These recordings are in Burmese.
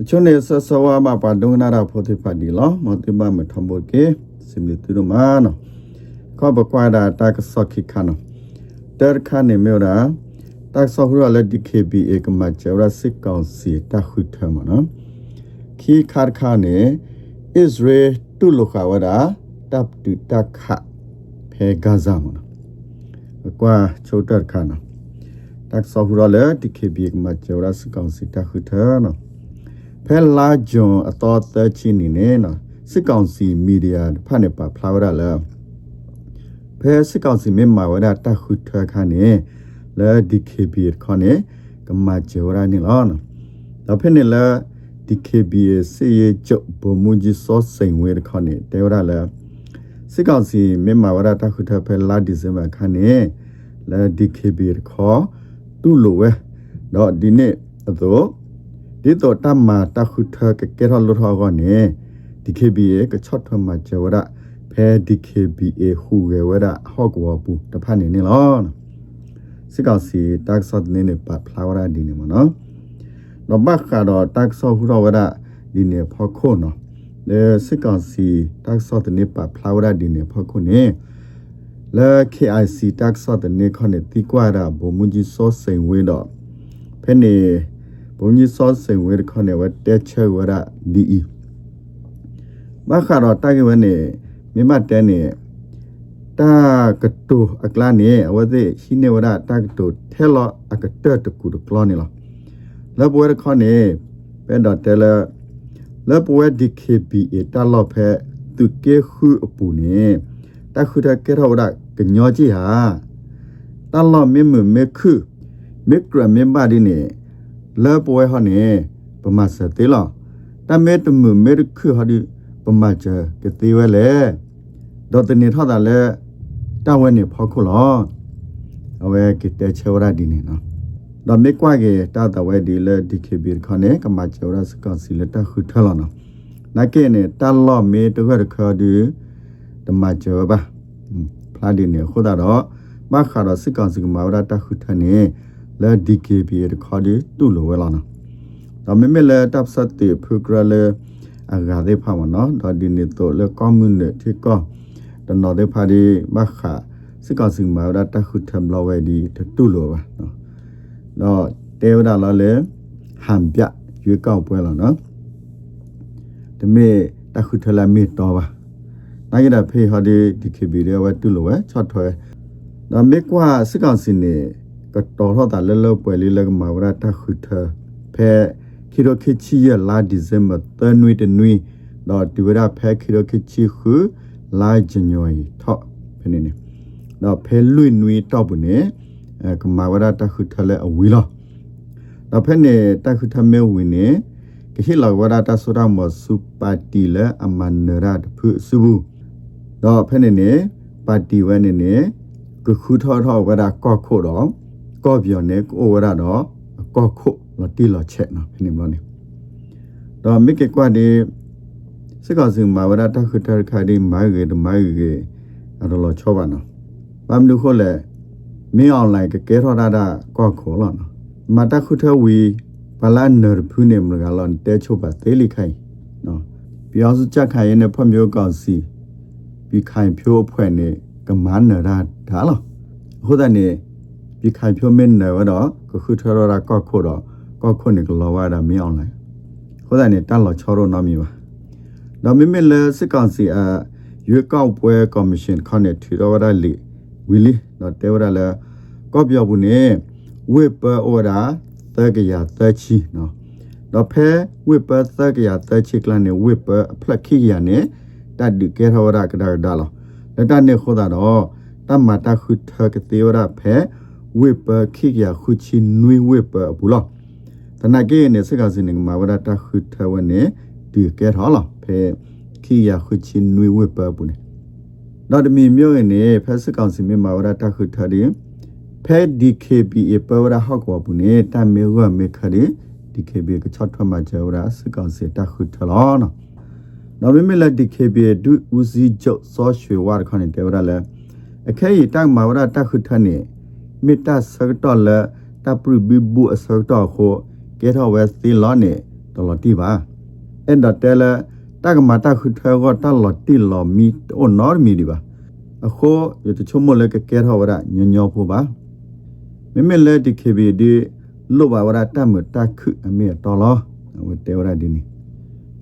အချွန်းနေဆဆဝါမပါဒုံနာရာဖိုတိပါဒီလောမတိမမထမ်ဘောကေစင်လီတူရမနောကောဘကွာဒါတာကဆော့ခိခါနောတာခါနေမြောရာတာဆော့ဟူရလက်ဒီကေဘီအေကမချရာစစ်ကောင်စီတာခုထမနောခီခါခါနေဣသရေတူလောခဝဒါတပ်တူတခဖေဂါဇာမနောကွာချို ဖဲလာဂျွန်အတော်သချင်းနေနေနော်စစ်ကောင်စီမီဒီယာဖတ်နေပါဖလာဝရလာဖဲစစ်ကောင်စီမြန်မာဝရတခုထခါနေလာဒီကေဘီခါနေကမချေဝရနေလောနော်ဒါဖဲနေလာဒီကေဘီစေရကျုပ်ဘမူကြီးစောစိန်ဝဲခါနေတဲဝရလာစစ်ကောင်စီမြန်မာဝရတခုထဖဲလာဒီဇင်ဘာခါနေလာဒီကေဘီခေါ်တူလိုဝဲတော့ဒီနေ့အတော့ ဒီတော့တမတခုထကကဲရလို့ထောကောနေ DKBA ကချတ်ထမချဝရဖဲ DKBA ဟူရဝရဟော့ကောပူတဖာနေနေလောစစ်ကောင်စီတက်ဆော့နေနေပါဖလာဝရဒီနေမနော်တော့ဘခါတော့တက်ဆော့ဟူရဝရဒီနေဖော်ခုနော်လေစစ်ကောင်စီတက်ဆော့နေပါဖလာဝရဒီနေဖော်ခုနေလဲ KIC တက်ဆော့နေခနဲ့တီကွာရဘုံမကြီးစောစိန်ဝဲတော့ဖဲနေ ဘုံကြီးစောစိန်ဝဲခနဲ့ဝတဲချဲဝရဒီအီမခါတော့တိုက်ဝဲနေမြမတဲနေတာကတူအကလာနေအဝသိရှိနေဝရတာကတူထဲလအကတတကူတကလောနေလားလဘဝရခနေပဲတော့တဲလလဘဝဒီကေဘီအတလောဖဲသူကေခုအပူနေတခုတကေရောရကညောကြီးဟာတလောမေမမေခုမေကရမေမဒီနေ လဘဝဟနေပမစတေလောတမဲတမမေခုဟာဒီပမချာကတိဝဲလေဒေါ်တနေထောက်တာလဲတဝဲနေဖောက်ခုလောအဝဲကတဲ့ချေဝရဒီနေနော်ဒါမေကွာကေတာတဝဲဒီလေဒီခေဘီခနဲ့ကမချေဝရစကစီလက်တခုထလောနော်နကေနေတာလောမေတခွက်ခါဒီတမချေဝပါဖလာဒီနေခိုးတာတော့မခါတော့စကစီကမဝရတခုထနေ လေဒီကေဘီခါဒီတူလိုဝဲလောနော်ဒါမေမေလေတပ်စတ်တေဖုကရလေအဂါဒေဖာမနော်ဒါဒီနေတော့လေကွန်မြူနတီကောတနော်ဒေဖာဒီမခါစကစင်မာရတခုထမ်လောဝဲဒီတူလိုပါနော်တော့တေဝဒါလောလေဟမ်ပြရွေးကောက်ပွဲလောနော်တမေတခုထလာမေတော့ပါနိုင်ရဖေဟောဒီဒီခေဘီရဲဝဲတူလိုဝဲချော့ထွဲဒါမေကွာစကစင်နေ ကတော်တော့တာလဲလဲပွဲလေးလဲမာဝရတခုထဖဲခိရခိချီရလာဒီဇင်ဘာတနွေတနွေတော့ဒီဝရဖဲခိရခိချီခုလာဇန်နဝါရီထော့ဖနေနေတော့ဖဲလွိနွေတော့ဘူးနေအဲကမာဝရတခုထလဲအဝီလောတော့ဖဲနေတခုထမဲဝင်နေကဟိလာဝရတဆူရမစုပါတီလဲအမန်နရတ်ဖုစုဘူးတော့ဖဲနေနေပါတီဝဲနေနေကခုထောထောဝရကော့ခို့တော့ ကော့ပြောနေကိုဝရတော့ကော့ခို့လတီလချက်နော်ဖိနေမလို့နေတော့မိကေကွာဒီစကောစင်မာဝရတခုထခါဒီမိုင်ကေတမိုင်ကေအဲ့လိုချောပါနော်ဘာမလို့ခေါ်လဲမင်းအွန်လိုင်းကကဲထော်တာကောခေါ်လို့နော်မတခုထဝီဘလာနရဖုနေမကလွန်တဲချိုပါသေးလိခိုင်နော်ပြောစချက်ခိုင်ရဲ့ဖွံ့ဖြိုးကောက်စီပြီးခိုင်ဖြိုးအဖွဲ့နဲ့ကမန်နရာဒါလားဟုတ်တယ်နေ ပြီးခိုင်ဖြိုးမင်းနေတော့ခုထရတာကောခေါ်တော့ကောခုန်ကလောဝါဒါမင်းအောင်လိုက်ခေါ်တဲ့နေတက်လောချောရနော်မီပါဒါမိမလဲစစ်ကောင်စီအရွေးကောက်ပွဲကော်မရှင်ခနဲ့ထီတော်ရလီဝီလီတော့တဲဝရလဲကောပြောဘူးနေဝေပအော်ဒါတကရတချီနော်တော့ဖဲဝေပတကရတချီကလနဲ့ဝေပအဖလက်ခိရနဲ့တတ်ဒီကေထောရကဒါဒါလောလက်တနေခေါ်တာတော့တမတာခုထကတေဝရဖဲ ဝေပခိရခုချီနွေဝေပဘူးလောတနကေနေစကစင်းငမာဝရတာခုထဝနေဒီကဲထော်လာဖဲခိယခုချင်းနွေဝဲပပူနေတော့တမီမြို့ရနေဖဲစကောင်စီမြမာဝရတာခုထရီဖဲ DKBA ပဝရဟောက်ကောပူနေတမေဝမေခရီ DKBA ကချတ်ထမချဝရစကောင်စီတာခုထလောနော်နော်မမေလက် DKBA ဒုဦးစီးချုပ်စောရွှေဝါခနဲ့တေဝရလဲအခဲရီတမာဝရတာခုထနေ မေတ္တာစကတော်လတပရိဘီဘူအစကတော်ခိုကေထောဝဲစီလောနေတတော်တော်တိပါအဲ့တော့တဲလာတကမာတာခုထွဲတော့တလော်တိလော်မီအိုနော်မီဒီပါအခုရတချုံမလကကဲထောဝရညညောဖို့ပါမမေလဲဒီခေဘီဒီလောဘဝရတမတခုအမေတော်လောဝတဲဝရဒီနီ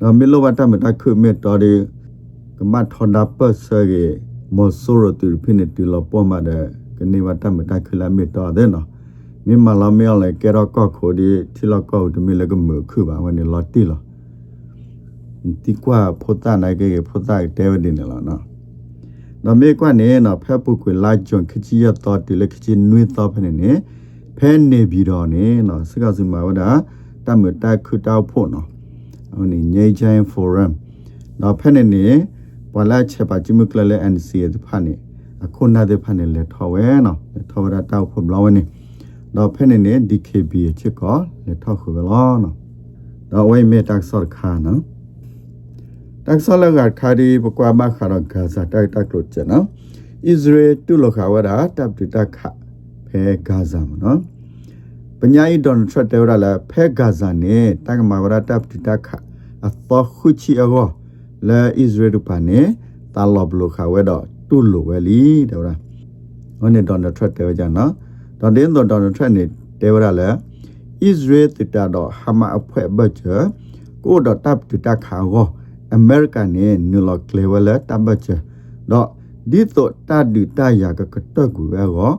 တော့မေလောဘတမတခုမေတော်ဒီကမတ်ထော်ဒါပတ်ဆာကေမောဆိုရတူဖိနေတူလောပေါ်မှာတဲ့က နေဝတမတခုလာမေတော်တဲ့နော်မြမလာမဲလေကေရောကောခိုဒီတီလောကောတမီလကမခုပါဝနေလော်တီလောတီကွာဖိုတာနိုင်ကေဖိုတာတဲဝဒီနေလောနော်နော်မေကွနဲ့နော်ဖက်ပုတ်ကွလာဂျွန်ခချီရတော်တီလခချီနွေတော်ဖနေနေဖဲနေပြီးတော့နေနော်စကစုမာဝဒတမတခုတောက်ဖို့နော်ဟိုနေငိချိုင်းဖိုရမ်နော်ဖဲနေနေဘလာချက်ပါจิมကလလေအန်စီရဖာနေအ ခုနာတဲ့ဖာနေလေထော်ဝဲနော်ထော်ဝရတောက်ဖို့ဘလောဝနေတော့ဖဲနေနေ DKB ချစ်ကောလေထောက်ခုဘလောနော်တော့ဝိမေတက်ဆော့ခါနော်တက်ဆော့လကခါဒီပကွာမခါတော့ဂါဇာတိုက်တက်လို့ကျနော်ဣသရေတူလခါဝရတပ်တူတက်ခါဖဲဂါဇာမနော်ပညာဤဒေါ်နယ်ထရတ်တဲရလာဖဲဂါဇာနဲ့တကမာဝရတပ်တူတက်ခါအသောခုချီအောလဲဣသရေတူပါနေတာလောဘလခါဝဲတော့ တူလိုဝဲလီတဲ့ရဟိုနေဒေါ်နယ်ထရတ်တဲကြနော်ဒေါ်ဒင်းဒေါ်နယ်ထရတ်နေတဲရလာဣသရေတူတာတော့ဟမအဖွဲဘတ်ချာကိုတော့တပ်တူတက်ခါကိုအမေရိကန်နဲ့နူလော့ကလေဝလာတပ်ဘတ်ချာတော့ဒီတော့တဒူတရာကကတကူပဲကော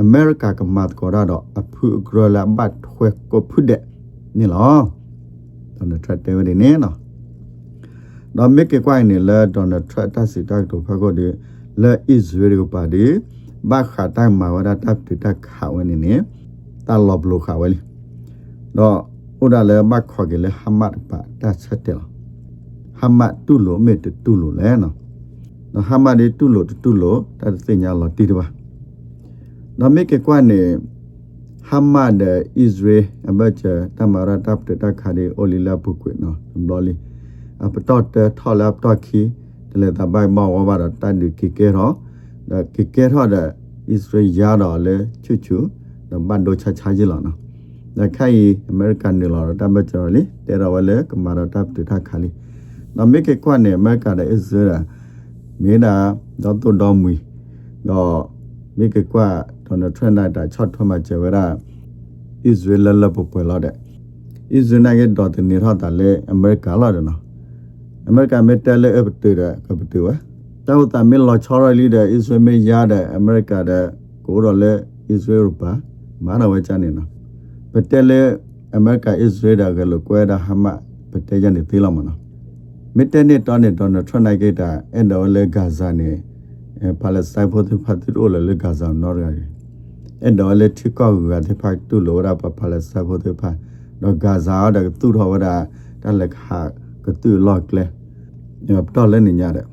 အမေရိကကမတ်ကောရတော့အဖုဂရလာဘတ်ခွဲကိုဖုတဲ့နီလောဒေါ်နယ်ထရတ်တဲဝဒီနေနော်တော့မိကေကွိုင်းနေလဲဒေါ်နယ်ထရတ်တစီတက်တို့ဖကောဒီ လဲဣဇရေလပါဒီဘာခါတိုင်မာဝရတပ်တူတက်ခါဝနေနေတာလောဘလိုခါဝဲလီတော့ဥဒါလဲမတ်ခေါ်ကလေးဟမတ်ပါတတ်ဆက်တယ်ဟမတ်တူလို့မေတတူလို့လဲနော်နော်ဟာမဒီတူလို့တူလို့တတ်စညာလောတီတပါနော်မေကေကွာနေဟာမဒဣဇရေအဘချတမရတပ်တခါဒီအိုလီလာပုကွနော်ဘလော်လီအပတော့တထော်လပ်တော့ခီ တလေတပိုင်မောဝဘာတန်ဒီကီကေရောဒါကီကေရောဒါဣဇရေရတော့လေချူချူဒဘန်ဒိုချာချာကြီးလောနော်ဒါခိုင်အမေရိကန်နေလောတမချော်လီတဲတော်ဝလဲကမာရတပ်တခါလီနော်မေကေကွာနေအမေရိကန်ရဲ့ဣဇရေမေနာတော့တော့တော်မူတော့မိကကွာဒေါ်နယ်ထရန့်တာချတ်ထမကျဝရာဣသရေလလပပလာတဲ့ဣသရေလရဲ့ဒေါ်တနေရတာလေအမေရိကလာတယ်နော် အမေရိကမေတယ်လေအပတေရကပတေဝတောက်တာမီလောချောရလီတဲ့ဣသရေမေရတဲ့အမေရိကတဲ့ကိုတော့လေဣသရေလပါမာနဝဲချနေနော်ပတေလေအမေရိကဣသရေလကလောကွဲတာဟမပတေရနေသေးလာမနော်မစ်တနေတော်နေဒေါ်နယ်ထရန့်နိုင်ခဲ့တာအဲ့တော့လေဂါဇာနေပါလက်စတိုင်းဖို့ဖတ်တူလေလေဂါဇာနော်ရယ်အဲ့တော့လေထိကောက်ကတဲ့ဖတ်တူလောရပါပါလက်စတိုင်းဖို့ဖတ်တော့ဂါဇာတဲ့သူတော်ဝဒတလက်ဟာ ကတူလော့ကလေညတော့လည်းနေညတဲ့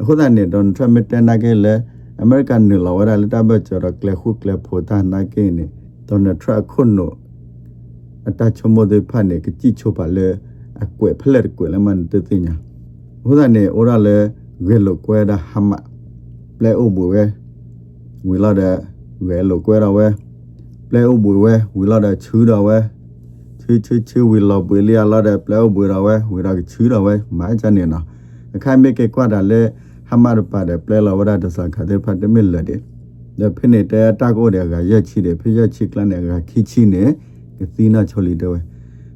အခုတည်းနေဒေါ်နယ်ထရန့်မစ်တနေခဲ့လေအမေရိကန်နေလောရလေတဘချောကလေခုကလေဖို့တာနိုင်ခဲ့နေဒေါ်နယ်ထရန့်ခွန်းနိုအတချမောတဲ့ဖတ်နေကကြည့်ချိုပါလေအကွယ်ဖလက်ကွယ်လမန်တသိညာဟိုဒနေဩရလေဂေလိုကွယ်ဒါဟမပလေအိုဘူဝဲဝီလာတဲ့ဂေလိုကွယ်ရဝဲပလေအိုဘူဝဲဝီလာတဲ့ချူတော်ဝဲ ချီချီချီဝီလာပွေလျာလာတဲ့ပလေအိုဘူရဝဲဝီလာချူတော်ဝဲမိုင်းချနေနော်အခါမေကေကွာဒါလေဟမရပါတဲ့ပလေလာဝရတဆာခတဲ့ဖတ်တမီလက်တဲ့ဒါဖိနေတဲ့တာကိုတဲ့ကရက်ချီတယ်ဖိရက်ချီကလန်တဲ့ကခီချီနေကသီနာချော်လီတဲ့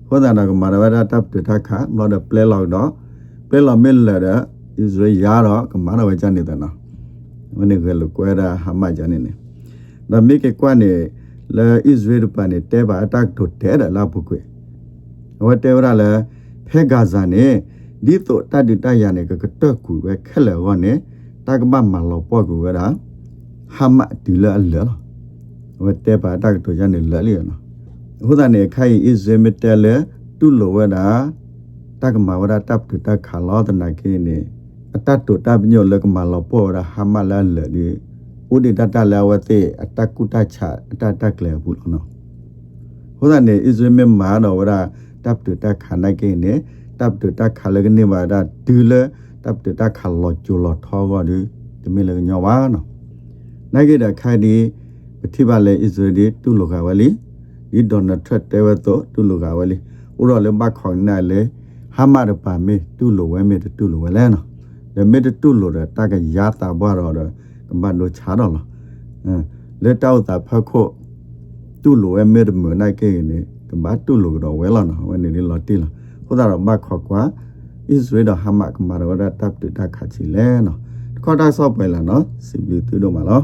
ခေါ်တာကမာရဝဒတပ်တထခမလို့ပလဲလောက်တော့ပလဲလောက်မဲလာတဲ့ဣသရေလရတော့ကမာရဝချန်နေတဲ့နော်မနေ့ကလောကွဲတာဟာမချန်နေနေဒါမိကကွနဲ့ လဲဣသရေလပနဲ့တဲပါအတက်တို့တဲတယ်လာပုကွေဝတဲဝရလဲဖဲဂါဇာနဲ့ဒီတော့တတတရနဲ့ကကတက်ကူပဲခက်လဲဝနဲ့တကမမလောပေါ့ကူဝဲတာဟာမဒီလဲလဲဝတဲပါအတက်တို့ရနေလဲလီနော်ဟိုဒနေခိုင်ဣဇေမတဲလေတူလိုဝဒတကမဝဒတပ်တူတခါလောတနာကိနေအတတုတပညောလကမလောပေါ်ရဟမလာလေဒီ ဥဒိတတလာဝတိအတကုတချအတတကလေဘူးလောနော်ဟိုဒနေဣဇေမမာတော်ဝဒတပ်တူတခါနိုင်ကိနေတပ်တူတခါလကနေဝဒဒူလေတပ်တူတခါလောကျလောထောကဒီတမီလညောဝါနော်နိုင်ကိတခိုင်ဒီပတိပါလေဣဇေဒီတူလောကဝလီဒီဒေါ်နယ်ထရက်တဲဝတ်တော့တူလူကဝဲလေဥရောလေဘခေါင်နိုင်လေဟာမရပါမေတူလိုဝဲမေတူလိုဝဲလဲနော်လေမေတူလိုတဲ့တကရတာဘွားတော့ ကမ္ဘာလိုချာတော့လားအင်းလေတောက်တာဖခုတူလိုဝဲမေမနိုင်ကေနေကမ္ဘာတူလိုတော့ဝဲလာနော်ဝဲနေလေလော်တီလားဟိုဒါတော့ဘခေါကွာဣသရေလဟာမကမာရဝဒတပ်တူတခါချီလဲနော်ခေါ်တာဆော့ပွဲလာနော်စီဘီတူတော့မလား